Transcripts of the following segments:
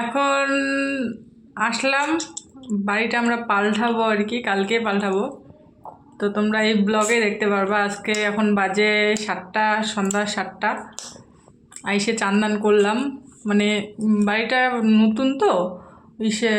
এখন আসলাম, বাড়িটা আমরা পাল্টাবো আর কি কালকে পাল্টাবো। তো তোমরা এই ব্লগে দেখতে পারবা, আজকে এখন বাজে সাতটা, সন্ধ্যা সাতটা। আইসে চান্দান করলাম মানে বাড়িটা নতুন তো, ইসে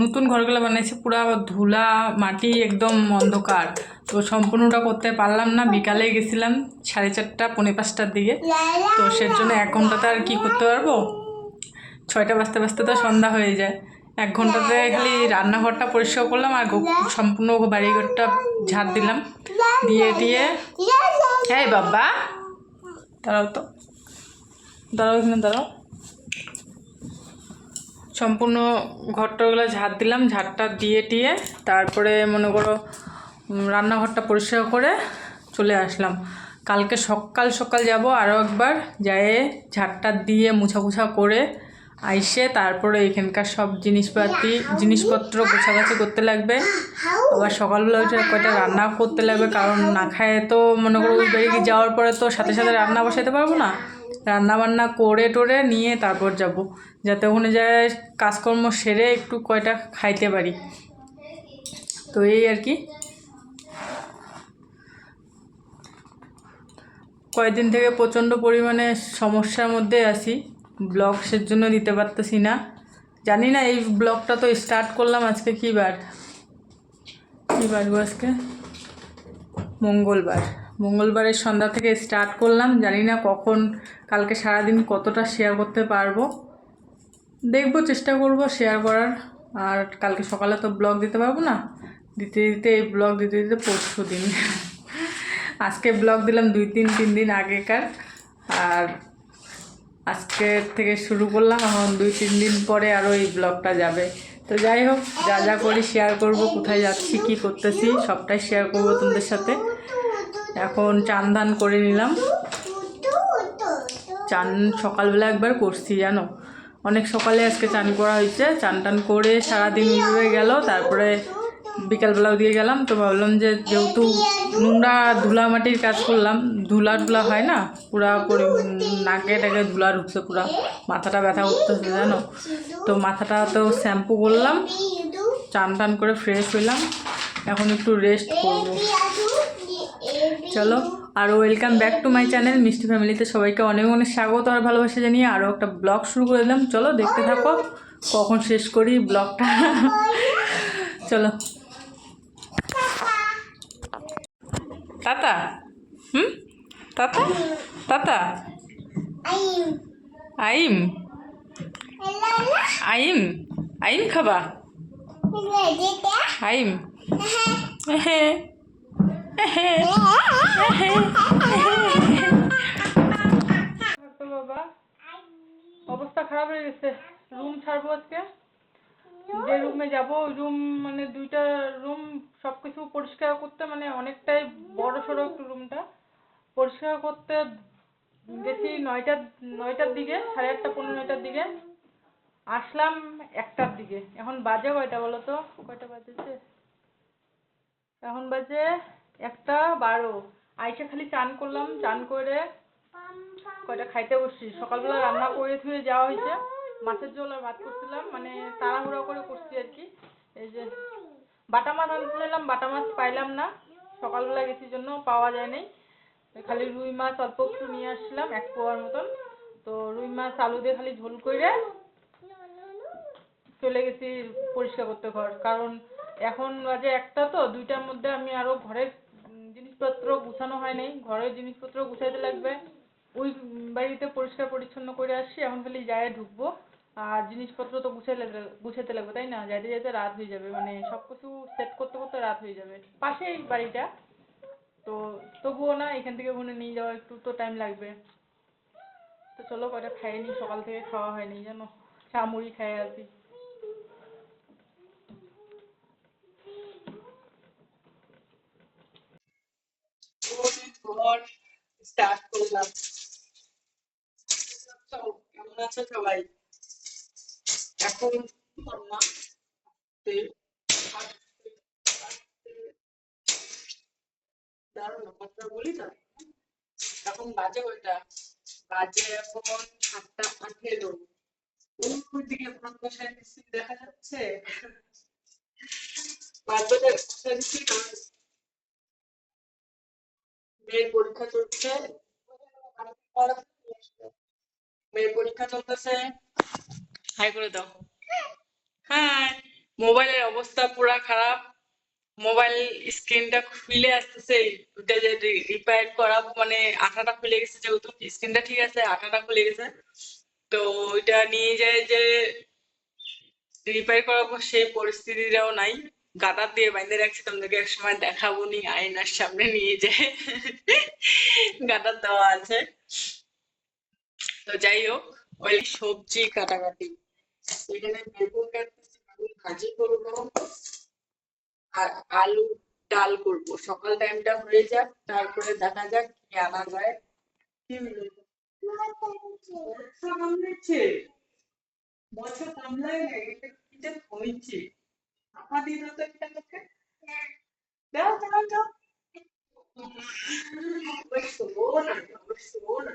নতুন ঘরগুলো বানাইছে, পুরা ধুলা, মাটি একদম অন্ধকার। তো সম্পূর্ণটা করতে পারলাম না। বিকালে গেছিলাম সাড়ে চারটা, পৌনে পাঁচটার দিকে। তো সের জন্য এক ঘন্টাতে আর কী করতে পারব? ছয়টা বাজতে বাজতে তো সন্ধ্যা হয়ে যায়। এক ঘন্টাতে খালি রান্নাঘরটা পরিষ্কার করলাম আর সম্পূর্ণ বাড়িঘরটা ঝাড় দিলাম। দিয়ে দিয়ে। হ্যাঁ বাবা, দাঁড়াও তো। দাঁড়াও এখানে, দাঁড়াও। সম্পূর্ণ ঘরটাগুলো ঝাড় দিলাম, ঝাড়টা দিয়ে টিয়ে তারপরে মনে করো রান্নাঘরটা পরিষ্কার করে চলে আসলাম। কালকে সকাল সকাল যাব আরও একবার, যেয়ে ঝাড়টা দিয়ে মুছা মুছা করে আইসে তারপরে এখানকার সব জিনিসপাতি, জিনিসপত্র গোছাগাছি করতে লাগবে। আবার সকালবেলা উঠে কয়টা রান্না করতে লাগবে, কারণ না খায় তো মনে করো ওই বাড়ি যাওয়ার পরে তো সাথে সাথে রান্না বসাতে পারব না। রান্না বান্না করে টোরে নিয়ে তারপর যাব, যাতে ওখানে যায় কাজকর্ম সেরে একটু কয়টা খাইতে পারি। তো এই আর কি। কয়েকদিন থেকে প্রচণ্ড পরিমাণে সমস্যার মধ্যে আছি। ব্লগ সের জন্য দিতে পারতেছি না। জানি না এই ব্লগটা তো স্টার্ট করলাম আজকে কী বার? কী বার আজকে? মঙ্গলবার। মঙ্গলবারের সন্ধ্যা থেকে স্টার্ট করলাম। জানি না কখন, কালকে সারাদিন কতটা শেয়ার করতে পারব। দেখব, চেষ্টা করব শেয়ার করার। আর কালকে সকালে তো ব্লগ দিতে পারব না। দিতে দিতে এই ব্লগ দিতে দিতে পরশু দিন আজকে ব্লগ দিলাম দুই তিন তিন দিন আগেকার। আর আজকে থেকে শুরু করলাম, এখন দুই, তিন দিন পরে আরও এই ব্লগটা যাবে। তো যাই হোক, যা যা করি শেয়ার করব, কোথায় যাচ্ছি, কী করতেছি, সবটাই শেয়ার করব তোমাদের সাথে। এখন চান ধান করে নিলাম। চান সকালবেলা একবার করছি, জানো? অনেক সকালে আজকে চান করা হয়েছে। চান টান করে সারাদিন উড়ে গেল, তারপরে বিকালবেলাও দিয়ে গেলাম। তো ভাবলাম যে যেহেতু নোংরা ধুলা মাটির কাজ করলাম। ধুলা ধুলা হয় না, পুরা পরি নাকে টাকে ধুলা ঢুকছে পুরা। মাথাটা ব্যথা করতেছে, জানো? তো মাথাটা তো শ্যাম্পু করলাম, চান টান করে ফ্রেশ হইলাম। এখন একটু রেস্ট করব। চলো, আর welcome back to my channel মিষ্টি ফ্যামিলিতে সবাইকে অনেক অনেক স্বাগত আর ভালোবাসা জানিয়ে আরও একটা ব্লগ শুরু করে দিলাম। চলো, দেখতে থাকো, কখন শেষ করি ব্লগটা। চলো। তাতা? হুম? তাতা? তাতা? আইম। আইম? আইম? খাবা? আইম? বাবা অবস্থা খারাপ হয়ে গেছে। রুম ছাড়বো আজকে? যে রুমে যাব রুম মানে দুইটা রুম সব কিছু পরিষ্কার করতে মানে অনেকটাই বড় সড়ো একটু রুমটা পরিষ্কার করতে গেছি নয়টার নয়টার দিকে, সাড়ে আটটা পনেরো নয়টার দিকে। আসলাম একটার দিকে। এখন বাজে কয়টা বলো তো? কয়টা বাজেছে? এখন বাজে একটা বারো। আইসা খালি চান করলাম, চান করে কয়টা খাইতে বসছি। সকালবেলা রান্না করে থুয়ে যাওয়া হয়েছে। মাছের ঝোল আর ভাত করছিলাম মানে তাড়াহুড়ো করে করছি আর কি। এই যে বাটা মাছ আনছিলাম বাটা মাছ পাইলাম না। সকালবেলা গেছি জন্য পাওয়া যায় নাই। খালি রুই মাছ অল্প একটু নিয়ে আসছিলাম, এক পোয়ার মতন। তো রুই মাছ আলু দিয়ে খালি ঝোল করে চলে গেছি পরিষ্কার করতে ঘর। কারণ এখন বাজে একটা তো, দুইটার মধ্যে আমি আরও ঘরের জিনিসপত্র গুছানো হয় নাই। ঘরের জিনিসপত্র গুছাইতে লাগবে। ওই বাড়িতে পরিষ্কার পরিচ্ছন্ন করে আসছি, এখন খালি যায় ঢুকবো। আর জিনিসপত্র তো গুছাইতে গুছাইতে লাগবে, তাই না? যাইতে যাইতে রাত হয়ে যাবে মানে সব কিছু সেট করতে করতে রাত হয়ে যাবে। পাশেই বাড়িটা। তো তবুও না, এখান থেকে ওখানে নিয়ে যাওয়া একটু তো টাইম লাগবে। তো চলো, কয়টা খাইয়ে নিই, সকাল থেকে খাওয়া হয়নি, জানো? চা, মুড়ি খাই ঘর স্টার্ট করলাম। আছো সবাই। এখন এখন বাজে ওইটা বাজে এখন সাতটা আঠেরো। দিকে দেখা যাচ্ছে? ভাত মেয়ের পরীক্ষা চলছে। মেয়ের পরীক্ষা চলতেছে। হাই করে দাও। হ্যাঁ মোবাইলের অবস্থা পুরা খারাপ। মোবাইল স্ক্রিনটা খুলে আসতেছে। ওটা যে রিপেয়ার করা মানে আঠাটা খুলে গেছে যেহেতু। স্ক্রিনটা ঠিক আছে আঠাটা খুলে গেছে। তো ওইটা নিয়ে যায় যে রিপেয়ার করাবো সেই পরিস্থিতিটাও নাই। গাদার দিয়ে বাইন্ধে রাখছি তোমাদেরকে এক সময় দেখাবো নি আয়নার সামনে নিয়ে যায়। গাদার দেওয়া আছে। তো যাই হোক ওই সবজি কাটাকাটি। এখানে বেগুন কাটতেছি বেগুন ভাজি করব আর আলু ডাল করব। সকাল টাইমটা হয়ে যাক তারপরে দেখা যাক কি আনা যায়। কি হলো? মশা কামড়ায় না এটা কিটা ঘুমিচ্ছে আপা দিয়ে দাও তো লোকে দাও দাও দাও। ওই শোনো না ওই শোনো না।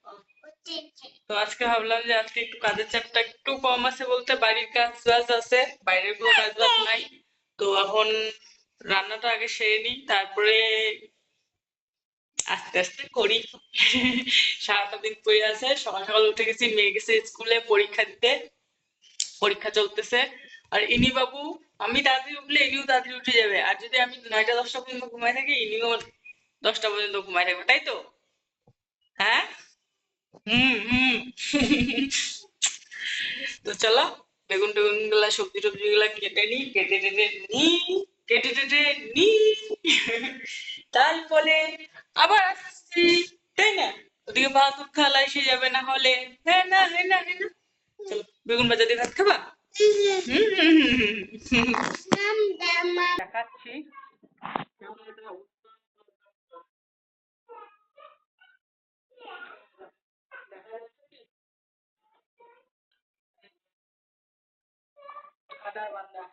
তো আজকে ভাবলাম যে আজকে একটু কাজের চাপটা একটু কম আছে বলতে বাড়ির কাজ বাজ আছে বাইরের কোনো কাজ বাজ নাই। তো এখন রান্নাটা আগে সেরে নিই তারপরে আস্তে আস্তে করি। সারাটা দিন পড়ে আছে সকাল সকাল উঠে গেছি মেয়ে গেছে স্কুলে পরীক্ষা দিতে। পরীক্ষা চলতেছে। আর ইনি বাবু আমি তাড়াতাড়ি উঠলে ইনিও তাড়াতাড়ি উঠে যাবে। আর যদি আমি নয়টা দশটা পর্যন্ত ঘুমাই থাকি ইনিও দশটা পর্যন্ত ঘুমাই থাকবে তাই তো? হ্যাঁ? তো চলো বেগুন টেগুনগুলা সবজি টবজি গুলা কেটে নি কেটে টেটে নি কেটে টেটে নি তারপরে আবার আসছি তাই না? ওদিকে ভাত খালা এসে যাবে না হলে। হ্যাঁ না হ্যাঁ না হ্যাঁ না। চলো বেগুন ভাজা দিয়ে ভাত খাবা। দেখাচ্ছি। আদা বান্দা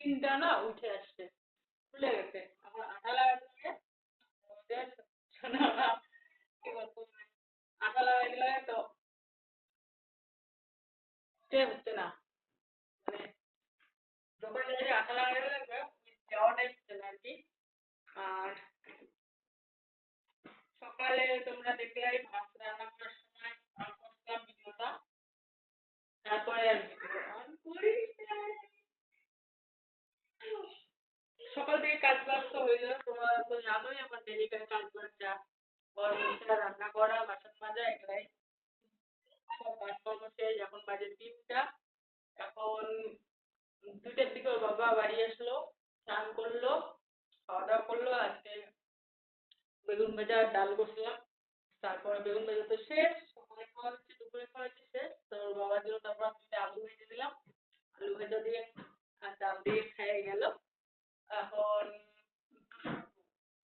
তিনটা না উঠে আসছে, খুলে গেছে। এখন আঠা মানে আর সকালে তোমরা দেখলে ভাত রান্না করার সময় করছিলাম ভিডিওটা, তারপরে সকাল থেকে কাজ বাজ তো হয়ে যায় তোমরা তো জানোই আমার ডেলিকার কাজ বাজ যা। ঘর মোছা রান্না করা, বাসন মাজা, এগুলাই। সব কাজকর্ম শেষ, এখন বাজে তিনটা। এখন দুটার দিকে ওর বাবা বাড়ি আসলো, স্নান করল, খাওয়া দাওয়া করল, আজকে বেগুন ভাজা ডাল করছিলাম তারপরে বেগুন ভাজা তো শেষ, সকালে খাওয়া হচ্ছে, দুপুরে খাওয়া হচ্ছে, শেষ। তো ওর বাবার জন্য তারপর আমি আলু ভেজে দিলাম। আলু ভাজা দিয়ে আর ডাল দিয়ে খেয়ে গেল। এখন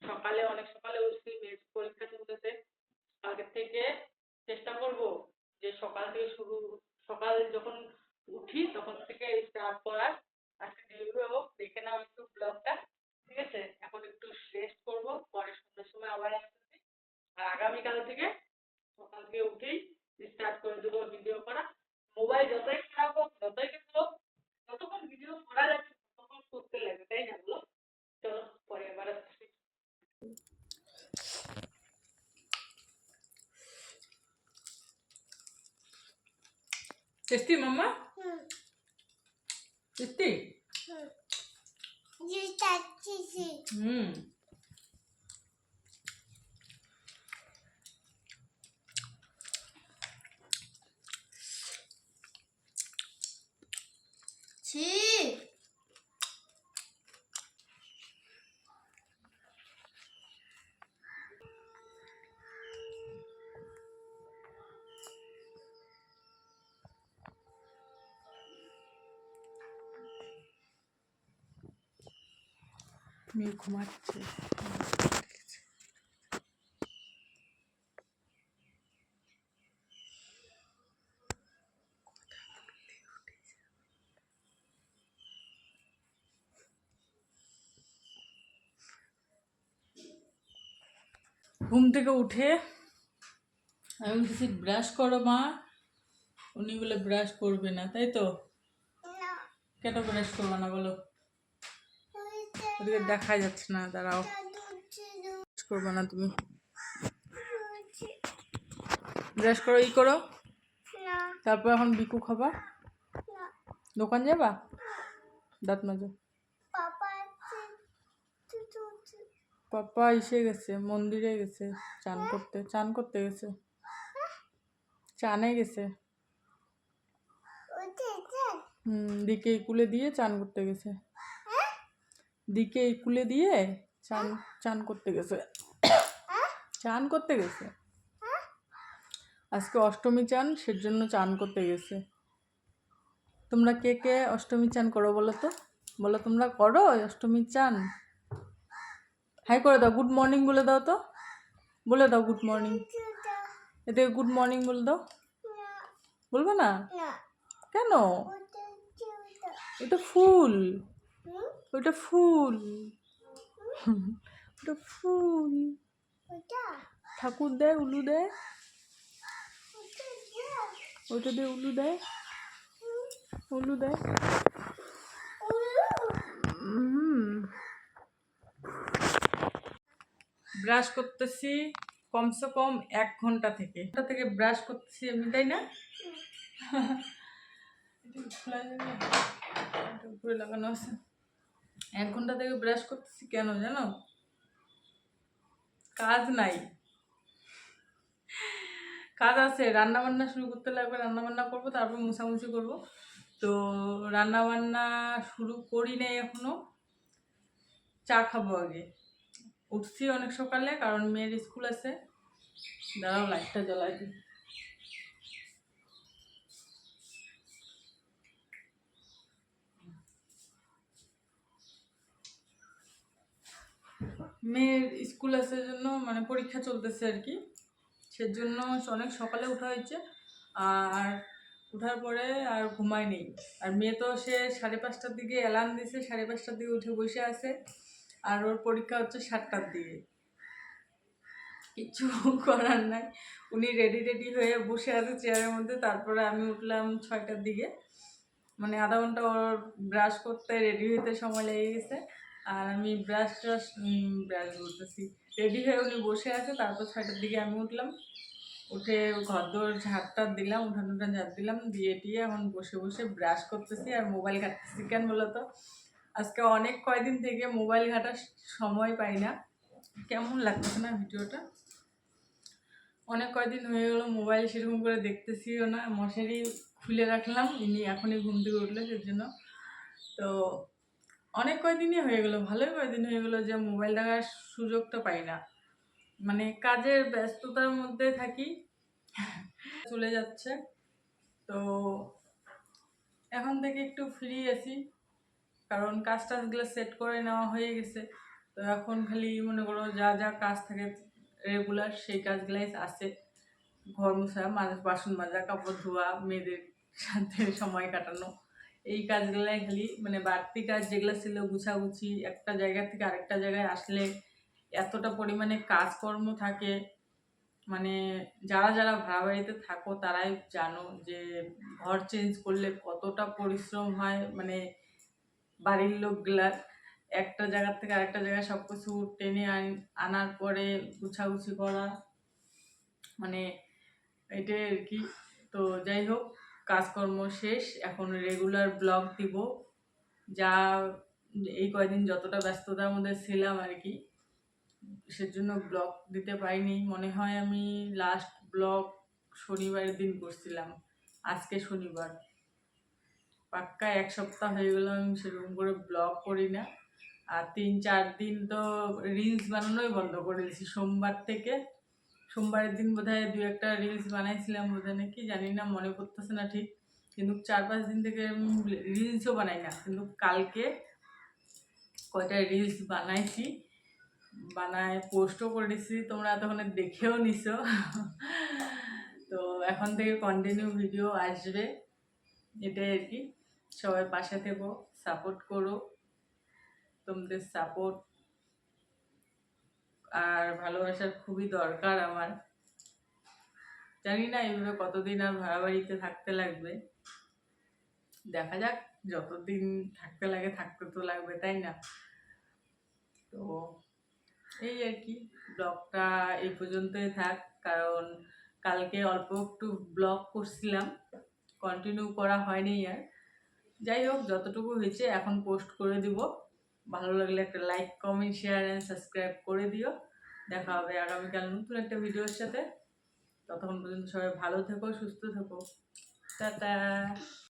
সকালে, অনেক সকালে উঠছি, মেয়ের পরীক্ষা চলতেছে। আগের থেকে চেষ্টা করব যে সকাল থেকে শুরু, সকাল যখন উঠি তখন থেকে স্টার্ট করার। আজকে দেখে নাও একটু ব্লগটা ঠিক আছে? এখন একটু রেস্ট করব, পরে সন্ধ্যার সময় আবার আসতেছি। আর আগামীকাল থেকে সকাল থেকে উঠেই স্টার্ট করে দেবো ভিডিও করা। মোবাইল যতই খারাপ হোক, যতই কিছু হোক, যতক্ষণ ভিডিও করা যাচ্ছে ততক্ষণ করতে লাগে তাই না বলো মেয়ে ঘুমাচ্ছে। ঘুম থেকে উঠে আমি বলতেছি ব্রাশ করো মা। উনি বলে ব্রাশ করবে না। তাই তো? কেন ব্রাশ করবে না বলো? ওদিকে দেখা যাচ্ছে না দাঁড়াও। করবে না তুমি। ব্রাশ করো ই করো। তারপর এখন বিকু খাবা দোকান যাবা? দাঁত মাজো। পাপা এসে গেছে মন্দিরে গেছে চান করতে চান করতে গেছে। চানে গেছে। হুম দিকে কুলে দিয়ে চান করতে গেছে। দিকে কুলে দিয়ে চান চান করতে গেছে। চান করতে গেছে। আজকে অষ্টমী চান সেজন্য চান করতে গেছে। তোমরা কে কে অষ্টমী চান করো বলো তো? বলো তোমরা করো অষ্টমী চান? হাই করে দাও গুড মর্নিং বলে দাও তো। বলে দাও গুড মর্নিং এতে গুড মর্নিং বলে দাও। বলবে না? কেন? এটা ফুল। ওটা ফুল। ওটা ফুল। ঠাকুর দেয় উলু দেয় ওইটা দিয়ে উলু দেয় উলু দেয় ব্রাশ করতেছি কমসে কম এক ঘণ্টা থেকে। ঘণ্টা থেকে ব্রাশ করতেছি আমি তাই না? লাগানো আছে। এক ঘণ্টা থেকে ব্রাশ করতেছি কেন জানো? কাজ নাই। কাজ আছে রান্না বান্না শুরু করতে লাগবে রান্না বান্না করব, তারপর মুছামুছি করব। তো রান্না বান্না শুরু করি নাই এখনও। চা খাব আগে। উঠছি অনেক সকালে, কারণ মেয়ের স্কুল আছে। দাঁড়াও লাইটটা জ্বলাই দিই। মেয়ের স্কুল আসার জন্য মানে পরীক্ষা চলতেছে আর কি। সেজন্য অনেক সকালে উঠা হয়েছে। আর উঠার পরে আর ঘুমায় নেই। আর মেয়ে তো সে সাড়ে পাঁচটার দিকে অ্যালার্ম দিছে, সাড়ে পাঁচটার দিকে উঠে বসে আছে। আর ওর পরীক্ষা হচ্ছে সাতটার দিকে। কিছু করার নাই। উনি রেডি রেডি হয়ে বসে আছে চেয়ারের মধ্যে। তারপরে আমি উঠলাম ছয়টার দিকে। মানে আধা ঘণ্টা ওর ব্রাশ করতে রেডি হতে সময় লেগে গেছে। আর আমি ব্রাশ ট্রাশ ব্রাশ বলতেছি। রেডি হয়ে উনি বসে আছে, তারপর ছয়টার দিকে আমি উঠলাম। উঠে ঘর দোর ঝাড়টা দিলাম উঠান উঠান ঝাড় দিলাম, দিয়ে টিয়ে এখন বসে বসে ব্রাশ করতেছি আর মোবাইল ঘাটতেছি কেন বলো তো আজকে অনেক কয়দিন থেকে মোবাইল ঘাটার সময় পাই না। কেমন লাগতেছে না ভিডিওটা? অনেক কয়দিন হয়ে গেলো মোবাইল সেরকম করে দেখতেছিও না, মশারি খুলে রাখলাম, ইনি এখনই ঘুম থেকে উঠলে সেজন্য। তো অনেক কয়দিনই হয়ে গেলো, ভালোই কয়দিন হয়ে গেলো যে মোবাইল দেখার সুযোগটা পাই না। মানে কাজের ব্যস্ততার মধ্যে থাকি, চলে যাচ্ছে। তো এখন থেকে একটু ফ্রি আছি, কারণ কাজ টাজগুলো সেট করে নেওয়া হয়ে গেছে। তো এখন খালি মনে করো যা যা কাজ থাকে রেগুলার সেই কাজগুলাই আছে। ঘর মোছা, মাঝে বাসন মাজা, কাপড় ধোয়া, মেয়েদের সাথে সময় কাটানো। এই কাজগুলাই খালি মানে বাড়তি কাজ যেগুলো ছিল গুছাগুছি একটা জায়গা থেকে আরেকটা জায়গায় আসলে এতটা পরিমাণে কাজকর্ম থাকে মানে যারা যারা ভাড়া বাড়িতে থাকো তারাই জানো যে ঘর চেঞ্জ করলে কতটা পরিশ্রম হয় মানে বাড়ির লোকগুলার একটা জায়গা থেকে আরেকটা জায়গায় সব কিছু টেনে আন- আনার পরে গুছাগুছি করা মানে এটাই আর কি। তো যাই হোক কাজকর্ম শেষ, এখন রেগুলার ব্লগ দিব। যা এই কয়দিন যতটা ব্যস্ততার মধ্যে ছিলাম আর কি, সেজন্য ব্লগ দিতে পারিনি। মনে হয় আমি লাস্ট ব্লগ শনিবারের দিন করছিলাম, আজকে শনিবার। পাক্কা এক সপ্তাহ হয়ে গেল আমি সেরকম করে ব্লগ করি না। আর তিন চার দিন তো রিলস বানানোই বন্ধ করে দিয়েছি। সোমবার থেকে সোমবারের দিন বোধহয় দু একটা রিলস বানাইছিলাম বোধহয়, নাকি জানি না, মনে পড়তেছে না ঠিক। কিন্তু চার পাঁচ দিন থেকে রিলসও বানাই না। কিন্তু কালকে কয়টা রিলস বানাইছি, বানায় পোস্টও করে দিছি, তোমরা এতক্ষণে দেখেও নিছো। তো এখন থেকে কন্টিনিউ ভিডিও আসবে, এটাই আর কি। সবাই পাশে থেকো সাপোর্ট করো। তোমাদের সাপোর্ট আর ভালোবাসার খুবই দরকার আমার। জানি না এইভাবে কতদিন আর ভাড়া বাড়িতে থাকতে লাগবে। দেখা যাক, যতদিন থাকতে লাগে থাকতে তো লাগবে, তাই না? তো এই আর কি, ব্লগটা এই পর্যন্তই থাক, কারণ কালকে অল্প একটু ব্লগ করছিলাম কন্টিনিউ করা হয়নি আর। যাই হোক, যতটুকু হয়েছে এখন পোস্ট করে দিব। ভালো লাগলে একটা like comment share and subscribe করে দিও। দেখা হবে আগামীকাল নতুন একটা ভিডিওর সাথে। ততক্ষণ পর্যন্ত সবাই ভালো থেকো, সুস্থ থেকো। টাটা!